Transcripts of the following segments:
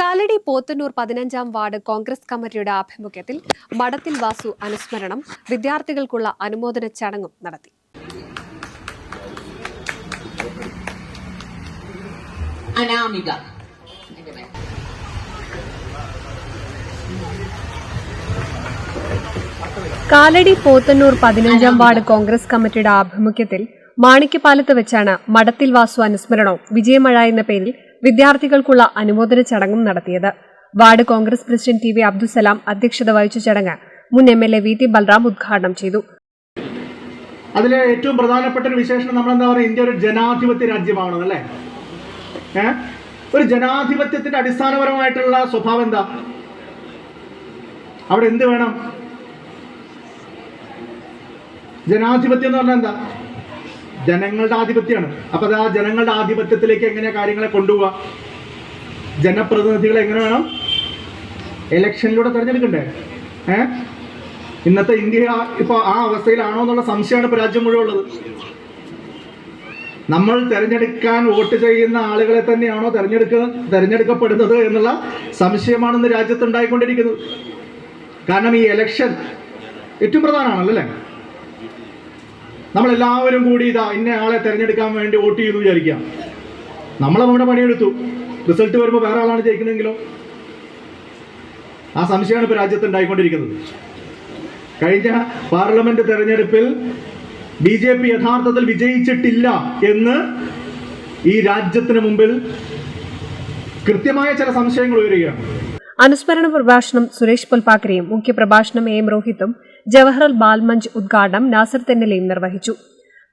കാലടി പോത്തന്നൂർ പതിനഞ്ചാം വാർഡ് കോൺഗ്രസ് കമ്മിറ്റിയുടെ ആഭിമുഖ്യത്തിൽ മഠത്തിൽ വാസു അനുസ്മരണം വിദ്യാർത്ഥികൾക്കുള്ള അനുമോദന ചടങ്ങും നടത്തി. അനാമിക. കാലടി പോത്തന്നൂർ പതിനഞ്ചാം വാർഡ് കോൺഗ്രസ് കമ്മിറ്റിയുടെ ആഭിമുഖ്യത്തിൽ മാണിക്യപാലത്ത് വെച്ചാണ് മഠത്തിൽ വാസു അനുസ്മരണവും വിജയമഴ എന്ന പേരിൽ വിദ്യാർത്ഥികൾക്കുള്ള അനുമോദന ചടങ്ങും നടത്തിയത്. Ward Congress president T V Abdussalam അധ്യക്ഷത വഹിച്ച ചടങ്ങ് മുൻ M L A V T Balram ഉദ്ഘാടനം ചെയ്തു. അതിലെ ഏറ്റവും പ്രധാനപ്പെട്ട ഒരു വിശേഷണം നമ്മൾ എന്താ പറയുക ഇന്ത്യ ഒരു ജനാധിപത്യ രാജ്യമാണ് അല്ലേ? ഒരു ജനാധിപത്യത്തിന്റെ അടിസ്ഥാനപരമായിട്ടുള്ള സ്വഭാവം എന്താ? അവിടെ എന്ത് വേണം? ജനാധിപത്യം എന്ന് പറഞ്ഞാൽ എന്താ? ജനങ്ങളുടെ ആധിപത്യമാണ്. അപ്പൊ അത് ആ ജനങ്ങളുടെ ആധിപത്യത്തിലേക്ക് എങ്ങനെ കാര്യങ്ങളെ കൊണ്ടുപോവാ ജനപ്രതിനിധികളെ എങ്ങനെ വേണം? ഇലക്ഷനിലൂടെ തെരഞ്ഞെടുക്കണ്ടേ? ഏ? ഇന്നത്തെ ഇന്ത്യ ഇപ്പൊ ആ അവസ്ഥയിലാണോ എന്നുള്ള സംശയമാണ് ഇപ്പൊ രാജ്യം മുഴുവൻ ഉള്ളത്. നമ്മൾ തെരഞ്ഞെടുക്കാൻ വോട്ട് ചെയ്യുന്ന ആളുകളെ തന്നെയാണോ തെരഞ്ഞെടുക്ക തെരഞ്ഞെടുക്കപ്പെടുന്നത് എന്നുള്ള സംശയമാണ് ഇന്ന് രാജ്യത്ത് ഉണ്ടായിക്കൊണ്ടിരിക്കുന്നത്. കാരണം ഈ ഇലക്ഷൻ ഏറ്റവും പ്രധാനമാണല്ലോ അല്ലേ? നമ്മളെല്ലാവരും കൂടി ഇതാ ഇന്ന ആളെ തിരഞ്ഞെടുക്കാൻ വേണ്ടി വോട്ട് ചെയ്തു വിചാരിക്കാം. നമ്മൾ നമ്മുടെ പണിയെടുത്തു. റിസൾട്ട് വരുമ്പോൾ വേറെ ആളാണ് ജയിക്കുന്നതെങ്കിലോ? ആ സംശയമാണ് ഇപ്പോൾ രാജ്യത്ത് ഉണ്ടായിക്കൊണ്ടിരിക്കുന്നത്. കഴിഞ്ഞ പാർലമെന്റ് തെരഞ്ഞെടുപ്പിൽ ബി ജെ പി യഥാർത്ഥത്തിൽ വിജയിച്ചിട്ടില്ല എന്ന് ഈ രാജ്യത്തിന് മുമ്പിൽ കൃത്യമായ ചില സംശയങ്ങൾ ഉയരുകയാണ്. അനുസ്മരണ പ്രഭാഷണം സുരേഷ് പൊൽപാക്കരയും മുഖ്യപ്രഭാഷണം എ രോഹിത്തും ജവഹർലാൽ ബാൽമഞ്ച് ഉദ്ഘാടനം നാസർ തെന്നലയും നിർവഹിച്ചു.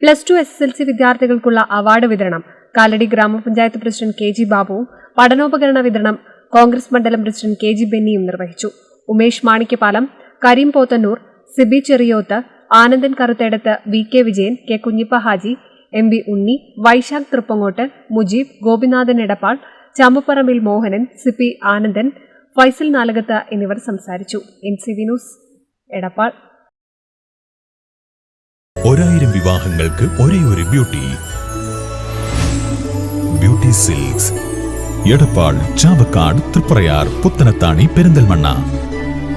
Plus two S S L C വിദ്യാർത്ഥികൾക്കുള്ള അവാർഡ് വിതരണം കാലടി ഗ്രാമപഞ്ചായത്ത് പ്രസിഡന്റ് കെ ജി ബാബുവും പഠനോപകരണ വിതരണം കോൺഗ്രസ് മണ്ഡലം പ്രസിഡന്റ് കെ ജി ബെന്നിയും നിർവഹിച്ചു. Umesh Manikkapalam Kareem Pothannur Sibi Cheriyoth Anandan Karuthedath V K Vijayan K Kunhippa Haji M V Unni Vaishakh Thrippangott Mujeeb Gopinathan Edappal Champapparambil Mohanan C P Anandan Faisal Nalakath എന്നിവർ സംസാരിച്ചു. N C V news Edappal. ഒരായിരം വിവാഹങ്ങൾക്ക് ഒരേ ഒരു beauty. Beauty silks. Edappal Chavakkad Triprayar Puthanathani Perinthalmanna.